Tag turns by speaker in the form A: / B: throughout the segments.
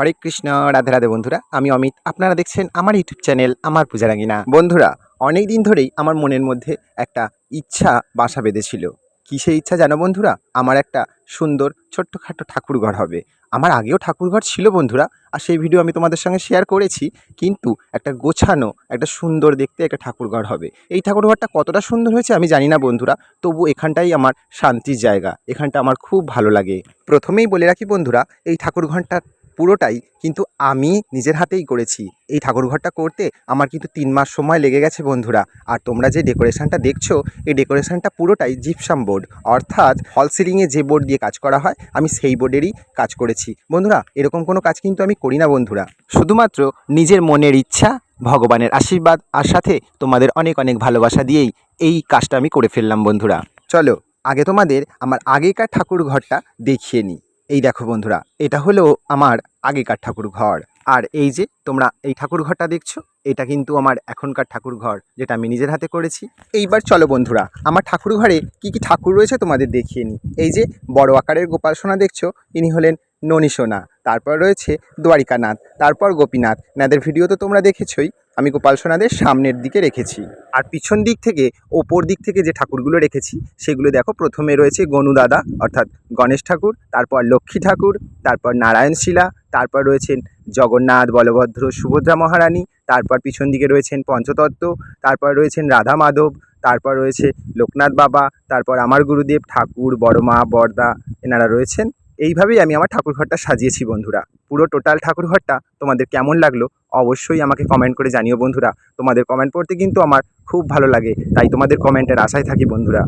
A: হরে কৃষ্ণ, রাধে রাধে বন্ধুরা, আমি অমিত। আপনারা দেখছেন আমার ইউটিউব চ্যানেল আমার পূজারাঙ্গিনা বন্ধুরা অনেক দিন ধরেই আমার মনের মধ্যে একটা ইচ্ছা বাসা বেঁধেছিল। কী সেই ইচ্ছা জানো বন্ধুরা? আমার একটা সুন্দর ছোট্টখাটো ঠাকুরঘর হবে। আমার আগেও ঠাকুরঘর ছিল বন্ধুরা, আর সেই ভিডিও আমি তোমাদের সঙ্গে শেয়ার করেছি, কিন্তু একটা গোছানো, একটা সুন্দর দেখতে একটা ঠাকুরঘর হবে। এই ঠাকুরঘরটা কতটা সুন্দর হয়েছে আমি জানি না বন্ধুরা, তবু এখানটাই আমার শান্তির জায়গা, এখানটা আমার খুব ভালো লাগে। প্রথমেই বলে রাখি বন্ধুরা, এই ঠাকুরঘরটা পুরোটাই কিন্তু আমি নিজের হাতেই করেছি। এই ঠাকুরঘরটা করতে আমার কিন্তু তিন মাস সময় লেগে গেছে বন্ধুরা। আর তোমরা যে ডেকোরেশনটা দেখছ, এই ডেকোরেশনটা পুরোটাই জিপসাম বোর্ড অর্থাৎ ফল সিলিংয়ে যে বোর্ড দিয়ে কাজ করা হয়, আমি সেই বোর্ডেরই কাজ করেছি। বন্ধুরা, এরকম কোনো কাজ কিন্তু আমি করি না বন্ধুরা। শুধুমাত্র নিজের মনের ইচ্ছা, ভগবানের আশীর্বাদ আর সাথে তোমাদের অনেক অনেক ভালোবাসা দিয়েই এই কাজটা আমি করে ফেললাম বন্ধুরা। চলো, আগে তোমাদের আমার আগেকার ঠাকুর ঘরটা দেখিয়ে নিই। এই দেখো বন্ধুরা, এটা হলো আমার আগেকার ঠাকুর ঘর আর এই যে তোমরা এই ঠাকুর ঘরটা দেখছ, এটা কিন্তু আমার এখনকার ঠাকুর ঘর যেটা আমি নিজের হাতে করেছি। এইবার চলো বন্ধুরা, আমার ঠাকুর ঘরে কী কী ঠাকুর রয়েছে তোমাদের দেখিয়ে নিই। এই যে বড় আকারের গোপাল সোনা দেখছ, ইনি হলেন ননী সোনা। তারপর রয়েছে দ্বারিকানাথ, তারপর গোপীনাথ। নাদের ভিডিও তো তোমরা দেখেছোই, আমি গোপাল সোনাদের সামনের দিকে রেখেছি। আর পিছন দিক থেকে, ওপর দিক থেকে যে ঠাকুরগুলো রেখেছি, সেগুলো দেখো, প্রথমে রয়েছে গনু দাদা, অর্থাৎ গণেশ ঠাকুর, তারপর লক্ষ্মী ঠাকুর, তারপর নারায়ণ শিলা, তারপর রয়েছেন জগন্নাথ বলভদ্র সুভদ্রা মহারানী, তারপর পিছন দিকে রয়েছেন পঞ্চতত্ত্ব, তারপর রয়েছেন রাধা মাধব, তারপর রয়েছে লোকনাথ বাবা, তারপর আমার গুরুদেব ঠাকুর বড় মা বড়দা, এনারা রয়েছেন এইভাবেই আমি আমার ঠাকুরঘরটা সাজিয়েছি বন্ধুরা। পুরো টোটাল ঠাকুরঘরটা তোমাদের কেমন লাগল অবশ্যই আমাকে কমেন্ট করে জানিও বন্ধুরা। তোমাদের কমেন্ট পড়তে কিন্তু আমার খুব ভালো লাগে, তাই তোমাদের কমেন্টের আশায় থাকি বন্ধুরা।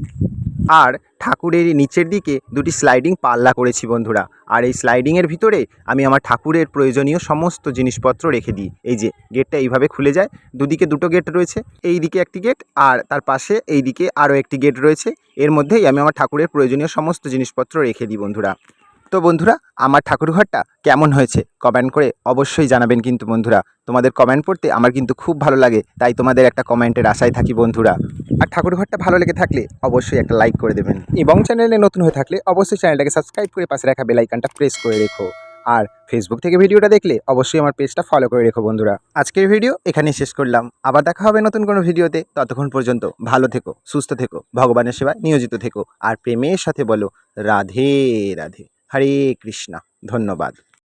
A: আর ঠাকুরের নিচের দিকে দুটি স্লাইডিং পাল্লা করেছি বন্ধুরা। আর এই স্লাইডিংয়ের ভিতরে আমি আমার ঠাকুরের প্রয়োজনীয় সমস্ত জিনিসপত্র রেখে দিই। এই যে গেটটা এইভাবে খুলে যায়, দুদিকে দুটো গেট রয়েছে এই দিকে একটি গেট আর তার পাশে এই দিকে আরও একটি গেট রয়েছে। এর মধ্যেই আমি আমার ঠাকুরের প্রয়োজনীয় সমস্ত জিনিসপত্র রেখে দিই বন্ধুরা। তো বন্ধুরা, আমার ঠাকুরঘরটা কেমন হয়েছে? কমেন্ট করে অবশ্যই জানাবেন কিন্তু বন্ধুরা। তোমাদের কমেন্ট পড়তে আমার কিন্তু খুব ভালো লাগে, তাই তোমাদের একটা কমেন্টের আশায় থাকি বন্ধুরা। আর ঠাকুরঘরটা ভালো লেগে থাকলে অবশ্যই একটা লাইক করে দেবেন। এবং চ্যানেলে নতুন হয়ে থাকলে অবশ্যই চ্যানেলটাকে সাবস্ক্রাইব করে পাশে রাখা বেলাইকানটা প্রেস করে রেখো। আর ফেসবুক থেকে ভিডিওটা দেখলে অবশ্যই আমার পেজটা ফলো করে রেখো বন্ধুরা। আজকের ভিডিও এখানেই শেষ করলাম। আবার দেখা হবে নতুন কোনো ভিডিওতে ততক্ষণ পর্যন্ত ভালো থেকো, সুস্থ থেকো, ভগবানের সেবায় নিয়োজিত থেকো। আর প্রেমের সাথে বলো, রাধে রাধে। হরে কৃষ্ণা ধন্যবাদ।